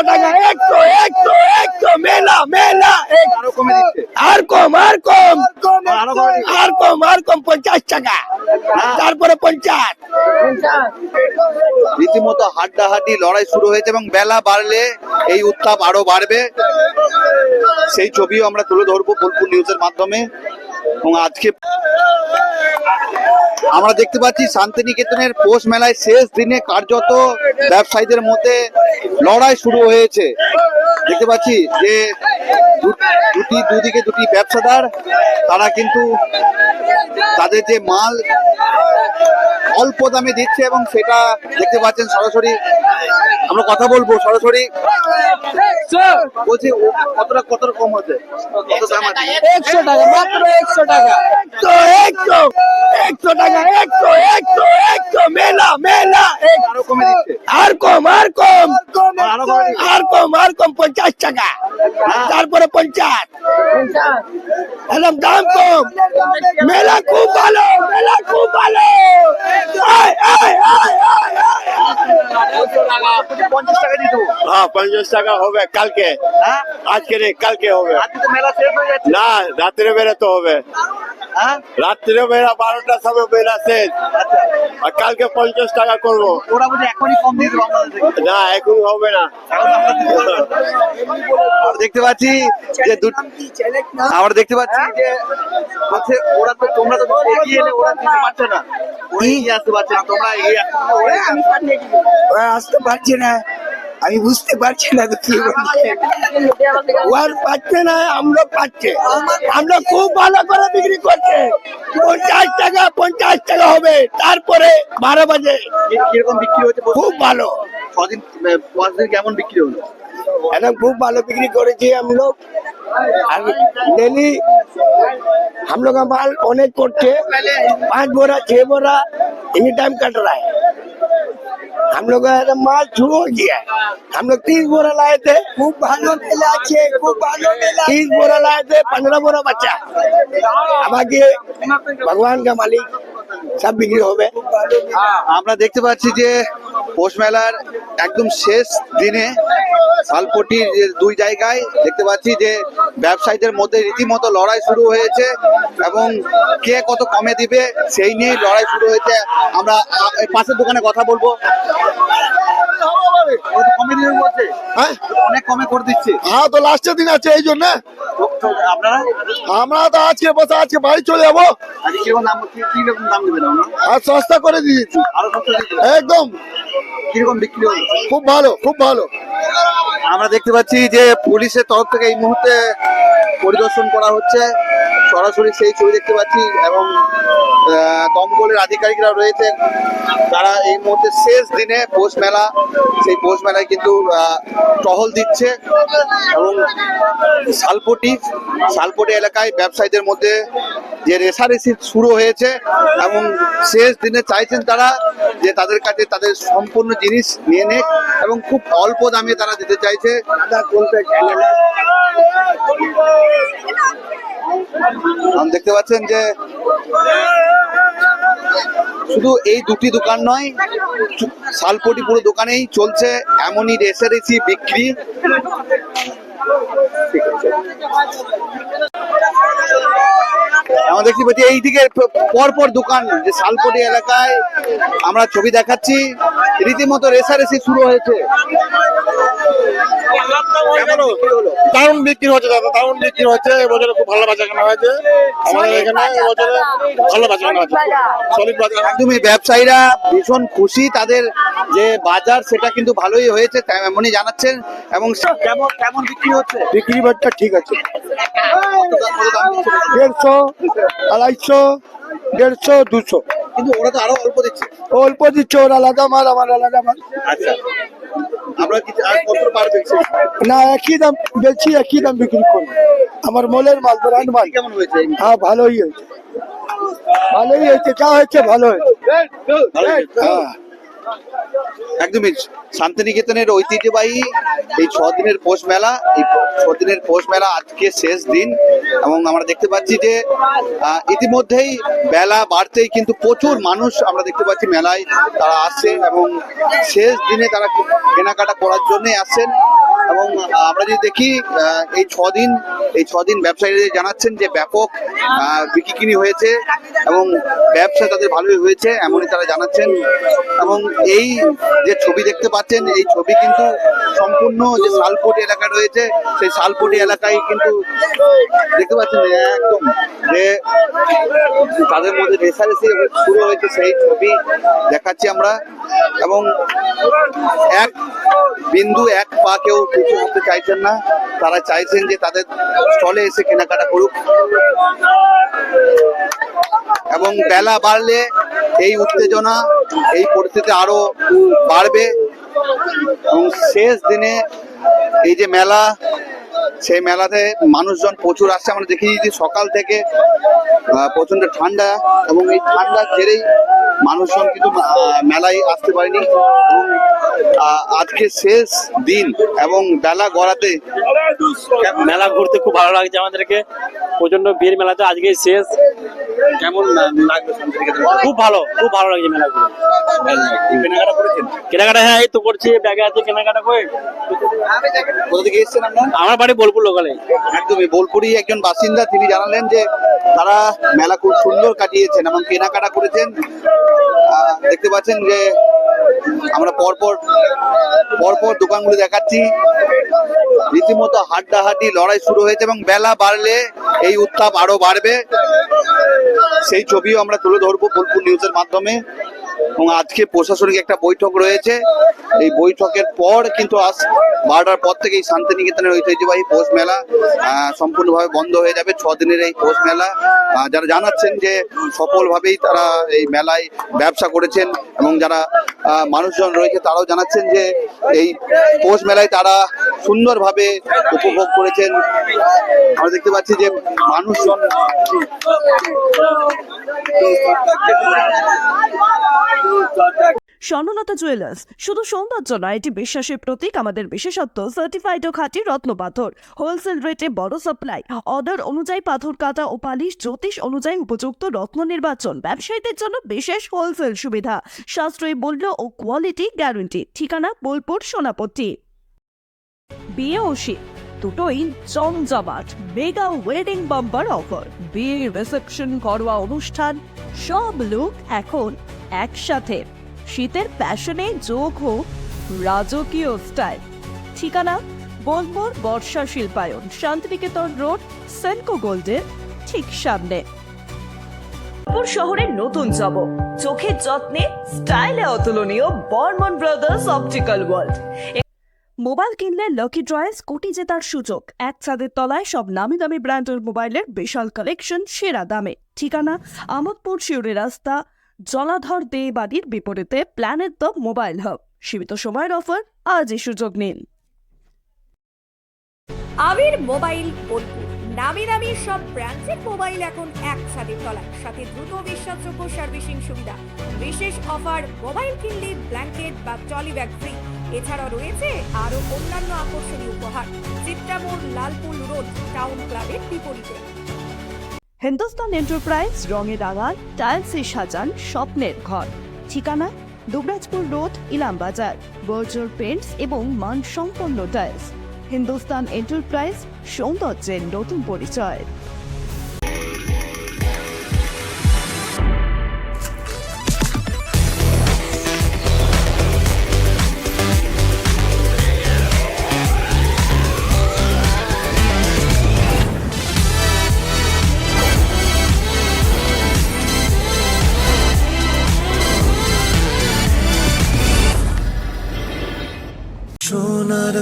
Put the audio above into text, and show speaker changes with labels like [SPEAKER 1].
[SPEAKER 1] একশো টাকা একশো একশো একশো মেলা মেলা
[SPEAKER 2] আরও কমে
[SPEAKER 1] আর কম আর কম।
[SPEAKER 2] আরও কমে দিচ্ছে।
[SPEAKER 1] আর কম আর কম পঞ্চাশ টাকা। তারপরে পঞ্চাশ।
[SPEAKER 2] রীতিমতো হাড্ডাহাড্ডি লড়াই শুরু হয়েছে এবং বেলা বাড়লে এই উত্তাপ আরও বাড়বে। সেই ছবিও আমরা তুলে ধরবো বোলপুর নিউজের মাধ্যমে। এবং আজকে আমরা দেখতে পাচ্ছি শান্তিনিকেতনের পৌষ মেলায় শেষ দিনে কার্যত ব্যবসায়ীদের মধ্যে লড়াই শুরু হয়েছে। দেখতে পাচ্ছি যে দুটি, দুদিকে দুটি ব্যবসাদার, তারা কিন্তু তাদের যে মাল অল্প দামে দিচ্ছে এবং সেটা দেখতে পাচ্ছেন সরাসরি। আমরা কথা বলব সরাসরি। বলছি কতটা কতটা কম হচ্ছে
[SPEAKER 1] একশো টাকা, মাত্র একশো টাকা। একশো একশো একশো টাকা একশো একশো একশো মেলা মেলা এক-
[SPEAKER 2] আরও কমে দিচ্ছে
[SPEAKER 1] আর কম আর কম
[SPEAKER 2] আরও কমে দিচ্ছে
[SPEAKER 1] আর কম আর কম পঞ্চাশ টাকা তারপরে পঞ্চাশ একদম দাম কম মেলা খুব ভালো মেলা খুব ভালো আয়, আয়, আয়, আয়, আয়,
[SPEAKER 2] পঞ্চাশ টাকা দিত
[SPEAKER 1] হ্যাঁ পঞ্চাশ টাকা হবে কালকে
[SPEAKER 2] হ্যাঁ
[SPEAKER 1] আজকে নেই কালকে হবে
[SPEAKER 2] আজকে তো মেলা শেষ হয়ে যাচ্ছে
[SPEAKER 1] না রাত্রে বেরোতে হবে
[SPEAKER 2] হ্যাঁ?
[SPEAKER 1] রাত্রে বেরা বারোটার সময় বেরা শেষ
[SPEAKER 2] আচ্ছা।
[SPEAKER 1] আর কালকে পঞ্চাশ টাকা করব।
[SPEAKER 2] ওরা বলছে এখনই কম দিয়ে দেবো
[SPEAKER 1] না এখন হবে না।
[SPEAKER 2] দেখতে পাচ্ছি যে আমরা দেখতে পাচ্ছি যে হচ্ছে ওরা তো তোমরা তো এগিয়ে এলে ওরা দিতে পারছে না। ওরা এগিয়ে আসতে পারছে না তোমরা এগিয়ে আসতে পারছ, ওরা এগিয়ে আসতে পারছে না।
[SPEAKER 1] ওরা আসতে পারছে না আমি বুঝতে পারছি না তো কি বলছে ওর পাচ্ছে না আমরা পাচ্ছে আমরা খুব ভালো করে বিক্রি করছে পঞ্চাশ টাকা পঞ্চাশ টাকা হবে তারপরে বারো বাজে
[SPEAKER 2] কি- কিরকম বিক্রি হচ্ছে বলতে
[SPEAKER 1] খুব ভালো
[SPEAKER 2] ছদিন আহ, পাঁচ দিন কেমন বিক্রি হলো
[SPEAKER 1] একদম খুব ভালো बिक्री করেছি हम लोग আর डेली हम लोग का माल अनेक করছে पाँच बोरा छह बोरा एनी टाइम कट रहा है हम लोग माल शुरू हो गया हम लोग तीस बोरा लाए थे। खूब भालो मेला আছে खूब भालो मेला तीस बोरा लाए थे पंद्रह बोरा बच्चा अब आगे भगवान का मालिक সব বিক্রি হবে।
[SPEAKER 2] হ্যাঁ, আমরা দেখতে পাচ্ছি যে পৌষ মেলার একদম শেষ দিনে শালপটির দুই জায়গায় দেখতে পাচ্ছি যে ব্যবসায়ীদের মধ্যে রীতিমতো লড়াই শুরু হয়েছে এবং কে কত কমে দিবে সেই নিয়ে লড়াই শুরু হয়েছে। আমরা পাশের দোকানে কথা বলব।
[SPEAKER 3] হ্যাঁ?
[SPEAKER 2] অনেক কমে করে দিচ্ছে।
[SPEAKER 3] হ্যাঁ তো লাস্টের দিন আছে এই জন্য। আমরা তো আজকে বসে আজকে বাড়ি চলে যাব।
[SPEAKER 2] দাম
[SPEAKER 3] আর সস্তা করে দিয়েছি একদম।
[SPEAKER 2] কীরকম বিক্রি
[SPEAKER 3] খুব ভালো খুব ভালো।
[SPEAKER 2] আমরা দেখতে পাচ্ছি যে পুলিশের তরফ থেকে এই মুহূর্তে পরিদর্শন করা হচ্ছে। সরাসরি সেই ছবি দেখতে পাচ্ছি এবং দমকলের আধিকারিকরা রয়েছে তারা এই মুহূর্তে শেষ দিনে পৌষ মেলা, সেই পৌষ মেলায় কিন্তু টহল দিচ্ছে এবং শালপটি শালপটি এলাকায় ব্যবসায়ীদের মধ্যে যে রেশারেশি শুরু হয়েছে এবং শেষ দিনে চাইছেন তারা যে তাদের কাছে তাদের সম্পূর্ণ জিনিস নিয়ে নেক এবং খুব অল্প দামে তারা দিতে চাইছে। আপনি দেখতে পাচ্ছেন যে শুধু এই দুটি দোকান নয় শালপটি পুরো দোকানেই চলছে, এমনই রেসারেসি বিক্রি আমরা দেখতে পাচ্ছি এইদিকে পরপর দোকান, যে শালপটি এলাকায় আমরা ছবি দেখাচ্ছি রীতিমতো রেসারেসি শুরু হয়েছে?
[SPEAKER 3] দারুণ বিক্রি হচ্ছে দাদা দারুণ বিক্রি হচ্ছে। এবছরে খুব ভালো বাজার কেনা হয়েছে। আমাদের এখানে এবছরে ভালো বাজার কেনা সলিড বাজার।
[SPEAKER 2] একদমই ব্যবসায়ীরা ভীষণ খুশি তাদের যে বাজার সেটা কিন্তু ভালোই হয়েছে এমনই জানাচ্ছেন। এবং কেমন কেমন বিক্রি হচ্ছে?
[SPEAKER 3] বিক্রি বাজার ঠিক আছে? দেড়শো আড়াইশো দেড়শো দুশো।
[SPEAKER 2] কিন্তু ওরা তো আরও অল্প দিচ্ছে।
[SPEAKER 3] অল্প দিচ্ছে ওরা আলাদা মাল আমার আলাদা মাল।
[SPEAKER 2] আচ্ছা। আমরা কি আর কত পারবে?
[SPEAKER 3] না একই দাম বেচি একই দাম বিক্রি করি আমার মলের মাল ব্র্যান্ড মাল।
[SPEAKER 2] কেমন হয়েছে?
[SPEAKER 3] হ্যাঁ ভালোই হয়েছে। ভালোই হয়েছে যা হয়েছে। ভালো হয়েছে? হ্যাঁ।
[SPEAKER 2] একদমই শান্তিনিকেতনের ঐতিহ্যবাহী এই ছ দিনের পৌষ মেলা, এই ছ দিনের পৌষ মেলা আজকে শেষ দিন এবং আমরা দেখতে পাচ্ছি যে ইতিমধ্যেই বেলা বাড়তেই কিন্তু প্রচুর মানুষ আমরা দেখতে পাচ্ছি মেলায় তারা আসছে এবং শেষ দিনে তারা কেনাকাটা করার জন্যই আসছেন এবং আমরা যদি দেখি এই ছদিন এই ছদিন ব্যবসায়ীরা জানাচ্ছেন যে ব্যাপক বিক্রি হয়েছে এবং ব্যবসা তাদের ভালোই হয়েছে এমনই তারা জানাচ্ছেন এবং এই যে ছবি দেখতে পাচ্ছেন, এই ছবি কিন্তু সম্পূর্ণ যে শালপটি এলাকা রয়েছে, সেই শালপটি এলাকায় কিন্তু দেখতে পাচ্ছেন একদম যে তাদের মধ্যে রেসারেসি শুরু হয়েছে সেই ছবি দেখাচ্ছি আমরা। এবং এক বিন্দু এক পা কেউ পিছু হতে চাইছেন না। তারা চাইছেন যে তাদের স্টলে এসে কেনাকাটা করুক। এবং বেলা বাড়লে এই উত্তেজনা, এই পরিস্থিতি আরও বাড়বে। এবং শেষ দিনে এই যে মেলা সেই মেলাতে মানুষজন প্রচুর আসছে। আমরা দেখি যে সকাল থেকে প্রচণ্ড ঠান্ডা এবং এই ঠান্ডা জেরেই মানুষজন কিন্তু মেলায় আসতে পারেনি। আজকে শেষ দিন এবং বেলা গড়াতে
[SPEAKER 4] মেলা ঘুরতে খুব ভালো লাগছে আমাদেরকে। প্রচণ্ড ভিড় মেলাতে আজকে শেষ।
[SPEAKER 2] কেমন লাগবে
[SPEAKER 4] খুব ভালো খুব ভালো লাগছে মেলা ঘুরে
[SPEAKER 2] কেনাকাটা করেছেন
[SPEAKER 4] কেনাকাটা হ্যাঁ এই তো করছি ব্যাগে আছে কেনাকাটা করে।
[SPEAKER 2] কোথা থেকে এসেছেন আপনার?
[SPEAKER 4] আমার বাড়ি বোলপুর লোকালে
[SPEAKER 2] একদমই বোলপুরি একজন বাসিন্দা তিনি জানালেন যে তারা মেলা খুব সুন্দর কাটিয়েছেন এবং কেনাকাটা করেছেন। দেখতে পাচ্ছেন যে আমরা পরপর পরপর দোকানগুলো দেখাচ্ছি। রীতিমতো হাড্ডাহাড্ডি লড়াই শুরু হয়েছে এবং বেলা বাড়লে এই উত্তাপ আরও বাড়বে। সেই ছবিও আমরা তুলে ধরবো বোলপুর নিউজের মাধ্যমে। এবং আজকে প্রশাসনিক একটা বৈঠক রয়েছে। এই বৈঠকের পর কিন্তু আজ বারোটার পর থেকে এই শান্তিনিকেতনের ঐতিহ্যবাহী পৌষ মেলা সম্পূর্ণভাবে বন্ধ হয়ে যাবে ছ দিনের এই পৌষ মেলা। যারা জানাচ্ছেন যে সফলভাবেই তারা এই মেলায় ব্যবসা করেছেন এবং যারা মানুষজন রয়েছে তারাও জানাচ্ছেন যে এই পৌষ মেলায় তারা সুন্দরভাবে উপভোগ করেছেন। আমরা দেখতে পাচ্ছি যে মানুষজন
[SPEAKER 5] স্বর্ণলতা জুয়েলার্স, শুধু সৌন্দর্য নয়, এটি বিশ্বাসের প্রতীক, আমাদের বিশেষত্ব সার্টিফাইড ও খাঁটি রত্ন পাথর হোলসেল রেটে বড় সাপ্লাই অর্ডার অনুযায়ী পাথর কাটা ও পালিশ, জ্যোতিষ অনুযায়ী উপযুক্ত রত্ন নির্বাচন, ব্যবসায়ীদের জন্য বিশেষ হোলসেল সুবিধা, সাশ্রয়ী মূল্য ও কোয়ালিটি গ্যারান্টি ঠিকানা বোলপুর সোনাপট্টি। বিয়ে ও শীত দুটোই জমজমাট মেগা ওয়েডিং বাম্পার অফার বিয়ে রিসেপশন ঘরোয়া অনুষ্ঠান। সব লুক এখন একসাথে। শীতের প্যাশনে যোগ হোক রাজকীয় স্টাইল ঠিকানা? বোলপুর বর্ষা শিল্পায়ন, শান্তিনিকেতন রোড, সেনকো গোল্ডের ঠিক সামনে। শহরের নতুন জব। চোখের যত্নে স্টাইলে অতুলনীয় Barman brothers optical world mobile কিনলে লকি ড্রয়েস কোটি জেতার সুযোগ। এক ছাদের তলায় সব নামি দামি ব্র্যান্ডের মোবাইলের বিশাল কালেকশন সেরা দামে। ঠিকানা আমোদপুর শিউরি রাস্তা, জলাধর দে বাড়ির বিপরীতে প্ল্যানেট দ্য মোবাইল হাব সীমিত সময়ের অফার আজই সুযোগ নিন।
[SPEAKER 6] আবির মোবাইল বোলপুর নামি দামি সব ব্র্যান্ডের মোবাইল এখন এক ছাদের তলায়। সাথে দ্রুত বিশ্বাসযোগ্য সার্ভিসিং সুবিধা। বিশেষ অফার মোবাইল কিনলে ব্ল্যাঙ্কেট বা ট্রলি ব্যাগ ফ্রি এছাড়াও রয়েছে আরও অন্যান্য আকর্ষণীয় উপহার। চিত্রামোড় লালপুর রোড, টাউন ক্লাবের বিপরীতে।
[SPEAKER 5] হিন্দুস্তান এন্টারপ্রাইজ, রঙে রাঙান, টাইলসে সাজান, স্বপ্নের ঘর। ঠিকানা, Dubrajpur road, Ilambazar. Berger paints এবং মানসম্পন্ন টাইলস। হিন্দুস্তান এন্টারপ্রাইজ, সৌন্দর্যের নতুন পরিচয়।